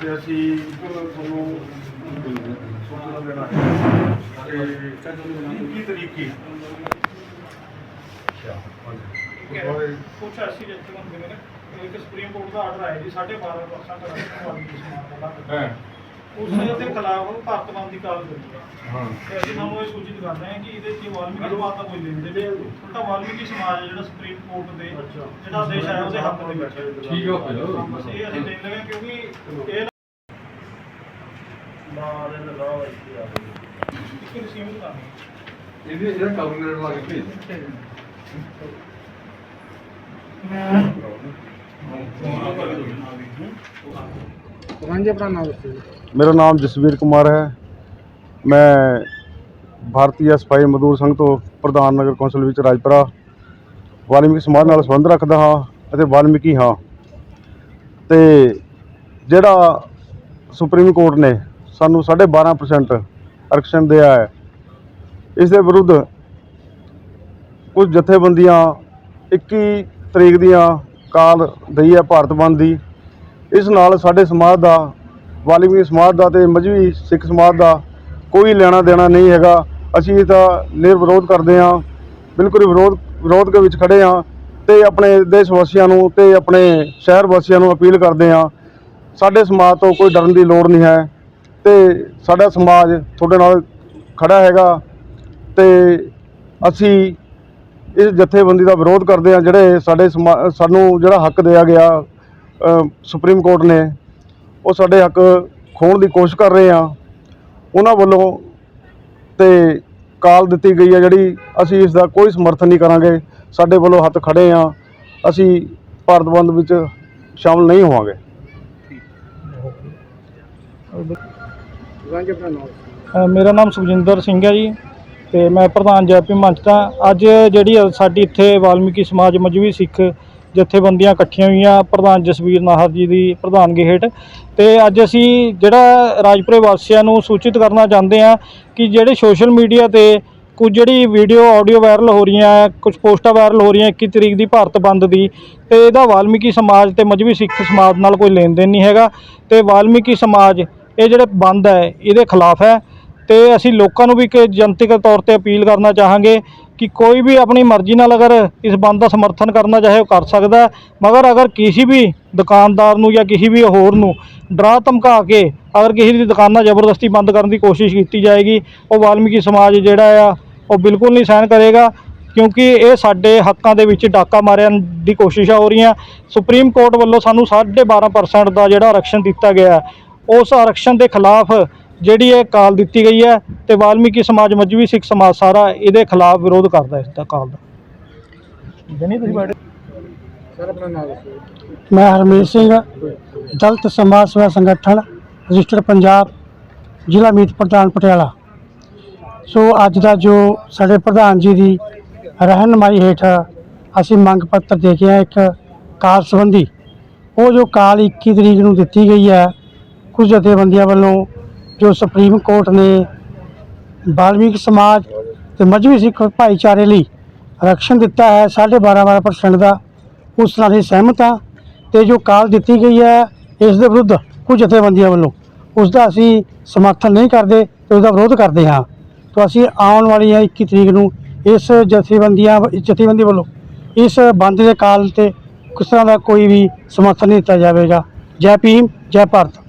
ਤੇ ਅਸੀਂ ਤੁਹਾਨੂੰ ਸੂਚਨਾ ਦੇਣਾ ਹੈ ਤੇ 21 ਤਰੀਕ ਕੀ ਕੁਛ ਐਸੀ ਜੱਜ ਹੁੰਦੇ ਨੇ ਇੱਕ ਸੁਪਰੀਮ ਕੋਰਟ ਦਾ ਆਰਡਰ ਆਇਆ ਜੀ 12.5% ਰੱਖਣ ਵਾਲੀ ਸਮਾਨ ਦਾ। ਹਾਂ। ਉਸ ਨੇ ਉਹਦੇ ਖਿਲਾਫ ਭਾਰਤ ਬੰਦ ਦੀ ਕਾਲ ਕੀਤੀ ਹੈ। ਤੇ ਅਸੀਂ ਤੁਹਾਨੂੰ ਇਹ ਸੂਚਿਤ ਕਰ ਰਹੇ ਹਾਂ ਕਿ ਇਹਦੇ 'ਚ ਵਾਲਮੀਕੀ ਸਮਾਜ ਦਾ ਕੋਈ ਲੈਣ ਦੇਣ ਨਹੀਂ ਉਲਟਾ ਵਾਲਮੀਕੀ ਸਮਾਜ ਹੈ ਜਿਹੜਾ ਸੁਪਰੀਮ ਕੋਰਟ ਦੇ ਜਿਹੜਾ ਆਦੇਸ਼ ਆਇਆ ਉਹਦੇ ਹੱਕ ਦੇ ਵਿੱਚ। ਠੀਕ ਹੋ ਗਿਆ ਬਸ ਇਹ ਅਸੀਂ ਲੈਣ ਲਗੇ ਕਿਉਂਕਿ ਇਹ ਮਾਰੇ ਲਗਾਓ ਇੱਥੇ ਆ ਇੱਕ ਰਿਸੀਵ ਕਰਨੀ? ਇਹਦੇ ਜਿਹੜਾ ਕਵਰ ਲਾ ਕੇ ਭੇਜ ਹਾਂਜੀ, ਆਪਣਾ ਨਾਮ ਦੱਸੋ ਮੇਰਾ ਨਾਮ ਜਸਵੀਰ ਕੁਮਾਰ ਹੈ। ਮੈਂ ਭਾਰਤੀ ਸਫ਼ਾਈ ਮਜ਼ਦੂਰ ਸੰਘ ਤੋਂ ਪ੍ਰਧਾਨ ਨਗਰ ਕੌਂਸਲ ਵਿੱਚ ਰਾਜਪੁਰਾ, ਵਾਲਮੀਕੀ ਸਮਾਜ ਨਾਲ ਸੰਬੰਧ ਰੱਖਦਾ ਹਾਂ ਅਤੇ ਵਾਲਮੀਕੀ ਹਾਂ। ਤੇ ਜਿਹੜਾ ਸੁਪਰੀਮ ਕੋਰਟ ਨੇ ਸਾਨੂੰ 12.5% ਆਰਕਸ਼ਨ ਦਿਆ ਹੈ, ਇਸ ਦੇ ਵਿਰੁੱਧ ਕੁਝ ਜਥੇਬੰਦੀਆਂ 21 ਤਰੀਕ ਦੀਆਂ ਕਾਲ ਦਈ ਹੈ ਭਾਰਤ ਬੰਦ ਦੀ। ਇਸ ਨਾਲ ਸਾਡੇ ਸਮਾਜ ਦਾ, ਵਾਲਮੀਕੀ ਸਮਾਜ ਦਾ ਤੇ ਮਜਬੀ ਸਿੱਖ ਸਮਾਜ ਦਾ ਕੋਈ ਲੈਣਾ ਦੇਣਾ ਨਹੀਂ ਹੈਗਾ। ਅਸੀਂ ਇਹਦਾ ਨਿਰ ਵਿਰੋਧ ਕਰਦੇ ਹਾਂ, ਬਿਲਕੁਲ ਵਿਰੋਧ ਵਿਰੋਧ ਦੇ ਵਿੱਚ ਖੜੇ ਹਾਂ ਤੇ ਆਪਣੇ ਦੇਸ਼ ਵਾਸੀਆਂ ਨੂੰ ਤੇ ਆਪਣੇ ਸ਼ਹਿਰ ਵਾਸੀਆਂ ਨੂੰ ਅਪੀਲ ਕਰਦੇ ਹਾਂ। ਸਾਡੇ ਸਮਾਜ ਤੋਂ ਕੋਈ ਡਰਨ ਦੀ ਲੋੜ ਨਹੀਂ ਹੈ ਤੇ ਸਾਡਾ ਸਮਾਜ ਤੁਹਾਡੇ ਨਾਲ ਖੜਾ ਹੈਗਾ ਤੇ ਅਸੀਂ ਇਸ ਜਥੇਬੰਦੀ ਦਾ ਵਿਰੋਧ ਕਰਦੇ ਹਾਂ, ਜਿਹੜੇ ਸਾਡੇ ਸਮਾ- ਸਾਨੂੰ ਜਿਹੜਾ ਹੱਕ ਦਿਆ ਗਿਆ ਸੁਪਰੀਮ ਕੋਰਟ ਨੇ ਉਹ ਸਾਡੇ ਹੱਕ ਖੋਣ ਦੀ ਕੋਸ਼ਿਸ਼ ਕਰ ਰਹੇ ਆ। ਉਹਨਾਂ ਵੱਲੋਂ ਤੇ ਕਾਲ ਦਿੱਤੀ ਗਈ ਹੈ ਜਿਹੜੀ ਅਸੀਂ ਇਸ ਦਾ ਕੋਈ ਸਮਰਥਨ ਨਹੀਂ ਕਰਾਂਗੇ। ਸਾਡੇ ਵੱਲੋਂ ਹੱਥ ਖੜੇ ਆ। ਅਸੀਂ ਭਾਰਤ ਬੰਦ ਵਿੱਚ ਸ਼ਾਮਲ ਨਹੀਂ ਹੋਵਾਂਗੇ। ਮੇਰਾ ਨਾਮ ਸੁਖਜਿੰਦਰ ਸਿੰਘ ਹੈ ਜੀ ਤੇ ਮੈਂ ਪ੍ਰਧਾਨ ਜੈਪੀ ਮੰਚ ਦਾ। ਅੱਜ ਜਿਹੜੀ ਸਾਡੀ ਇੱਥੇ ਵਾਲਮੀਕੀ ਸਮਾਜ ਮਜਬੀ ਸਿੱਖ ਜਥੇਬੰਦੀਆਂ ਇਕੱਠੀਆਂ ਹੋਈਆਂ, ਪ੍ਰਧਾਨ ਜਸਵੀਰ ਨਾਹਰ ਜੀ ਦੀ ਪ੍ਰਧਾਨਗੀ ਹੇਠ। ਤੇ ਅੱਜ ਅਸੀਂ ਜਿਹੜਾ ਰਾਜਪੁਰੇ ਵਾਸੀਆਂ ਨੂੰ ਸੂਚਿਤ ਕਰਨਾ ਚਾਹੁੰਦੇ ਹਾਂ ਕਿ ਜਿਹੜੇ ਸੋਸ਼ਲ ਮੀਡੀਆ ਤੇ ਕੁਝ ਜਿਹੜੀ ਵੀਡੀਓ, ਆਡੀਓ ਵਾਇਰਲ ਹੋ ਰਹੀਆਂ ਹੈ ਕੁਝ ਪੋਸਟਾਂ ਵਾਇਰਲ ਹੋ ਰਹੀਆਂ 21 ਤਰੀਕ ਦੀ ਭਾਰਤ ਬੰਦ ਦੀ, ਤੇ ਇਹਦਾ ਵਾਲਮੀਕੀ ਸਮਾਜ ਤੇ ਮਜਬੀ ਸਿੱਖ ਸਮਾਜ ਨਾਲ ਕੋਈ ਲੈਣ ਦੇਣ ਨਹੀਂ ਹੈਗਾ। ਤੇ ਵਾਲਮੀਕੀ ਸਮਾਜ, ਇਹ ਜਿਹੜੇ ਬੰਦ ਹੈ, ਇਹਦੇ ਖਿਲਾਫ ਹੈ। ਤੇ ਅਸੀਂ ਲੋਕਾਂ ਨੂੰ ਵੀ ਇੱਕ ਜਨਤਕ ਤੌਰ ਤੇ ਅਪੀਲ ਕਰਨਾ ਚਾਹਾਂਗੇ ਕਿ ਕੋਈ ਵੀ ਆਪਣੀ ਮਰਜ਼ੀ ਨਾਲ ਅਗਰ ਇਸ ਬੰਦ ਦਾ ਸਮਰਥਨ ਕਰਨਾ ਚਾਹੇ ਉਹ ਕਰ ਸਕਦਾ ਹੈ। ਮਗਰ ਅਗਰ ਕਿਸੇ ਵੀ ਦੁਕਾਨਦਾਰ ਨੂੰ ਜਾਂ ਕਿਸੇ ਵੀ ਹੋਰ ਨੂੰ ਡਰਾ ਧਮਕਾ ਕੇ ਅਗਰ ਕਿਸੇ ਦੀ ਦੁਕਾਨਾਂ ਜ਼ਬਰਦਸਤੀ ਬੰਦ ਕਰਨ ਦੀ ਕੋਸ਼ਿਸ਼ ਕੀਤੀ ਜਾਏਗੀ ਉਹ ਵਾਲਮੀਕੀ ਸਮਾਜ ਜਿਹੜਾ ਆ ਉਹ ਬਿਲਕੁਲ ਨਹੀਂ ਸਹਿਣ ਕਰੇਗਾ ਕਿਉਂਕਿ ਇਹ ਸਾਡੇ ਹੱਕਾਂ ਦੇ ਵਿੱਚ ਡਾਕਾ ਮਾਰਨ ਦੀ ਕੋਸ਼ਿਸ਼ਾਂ ਹੋ ਰਹੀਆਂ ਸੁਪਰੀਮ ਕੋਰਟ ਵੱਲੋਂ ਸਾਨੂੰ 12.5% ਦਾ ਜਿਹੜਾ ਆਰਕਸ਼ਨ ਦਿੱਤਾ ਗਿਆ ਹੈ, ਉਸ ਆਰਕਸ਼ਨ ਦੇ ਖਿਲਾਫ ਜਿਹੜੀ ਇਹ ਕਾਲ ਦਿੱਤੀ ਗਈ ਹੈ ਤੇ ਵਾਲਮੀਕੀ ਸਮਾਜ ਮਜਬੀ ਸਿੱਖ ਸਮਾਜ ਸਾਰਾ ਇਹਦੇ ਖਿਲਾਫ ਵਿਰੋਧ ਕਰਦਾ ਇਸ ਦਾ ਕਾਲ ਦਾ। ਜਨੀ ਤੁਸੀਂ ਬੈਠੇ? ਸਰ ਆਪਣਾ ਨਾਮ ਮੈਂ ਹਰਮੀਤ ਸਿੰਘ ਦਲਿਤ ਸਮਾਜ ਸੇਵਾ ਸੰਗਠਨ ਰਜਿਸਟਰਡ ਪੰਜਾਬ ਜ਼ਿਲ੍ਹਾ ਮੀਤ ਪ੍ਰਧਾਨ ਪਟਿਆਲਾ। ਸੋ ਅੱਜ ਦਾ ਜੋ ਸਾਡੇ ਪ੍ਰਧਾਨ ਜੀ ਦੀ ਰਹਿਨਮਾਈ ਹੇਠ ਅਸੀਂ ਮੰਗ ਪੱਤਰ ਦੇ ਕੇ ਆਏ ਇੱਕ ਕਾਲ ਸੰਬੰਧੀ। ਉਹ ਜੋ ਕਾਲ 21 ਤਰੀਕ ਨੂੰ ਦਿੱਤੀ ਗਈ ਹੈ ਕੁਝ ਜਥੇਬੰਦੀਆਂ ਵੱਲੋਂ ਜੋ ਸੁਪਰੀਮ ਕੋਰਟ ਨੇ ਬਾਲਮੀਕ ਸਮਾਜ ਤੇ ਮਜਬੀ ਸਿੱਖ ਭਾਈਚਾਰੇ ਲਈ ਆਰਕਸ਼ਨ ਦਿੱਤਾ ਹੈ 12.5% ਦਾ, ਉਸ ਨਾਲ ਅਸੀਂ ਸਹਿਮਤ ਹਾਂ ਤੇ ਜੋ ਕਾਲ ਦਿੱਤੀ ਗਈ ਹੈ, ਇਸ ਦੇ ਵਿਰੁੱਧ ਕੁਝ ਜਥੇਬੰਦੀਆਂ ਵੱਲੋਂ, ਉਸ ਦਾ ਅਸੀਂ ਸਮਰਥਨ ਨਹੀਂ ਕਰਦੇ ਤੇ ਉਸ ਦਾ ਵਿਰੋਧ ਕਰਦੇ ਹਾਂ। ਤਾਂ ਅਸੀਂ ਆਉਣ ਵਾਲੀ ਹੈ 21 ਤਰੀਕ ਨੂੰ ਇਸ ਜਥੇਬੰਦੀਆਂ ਜਥੇਬੰਦੀ ਵੱਲੋਂ ਇਸ ਬੰਦ ਦੇ ਕਾਲ ਤੇ ਕਿਸ ਤਰ੍ਹਾਂ ਦਾ ਕੋਈ ਵੀ ਸਮਰਥਨ ਨਹੀਂ ਦਿੱਤਾ ਜਾਵੇਗਾ। ਜੈ ਭੀਮ, ਜੈ ਭਾਰਤ।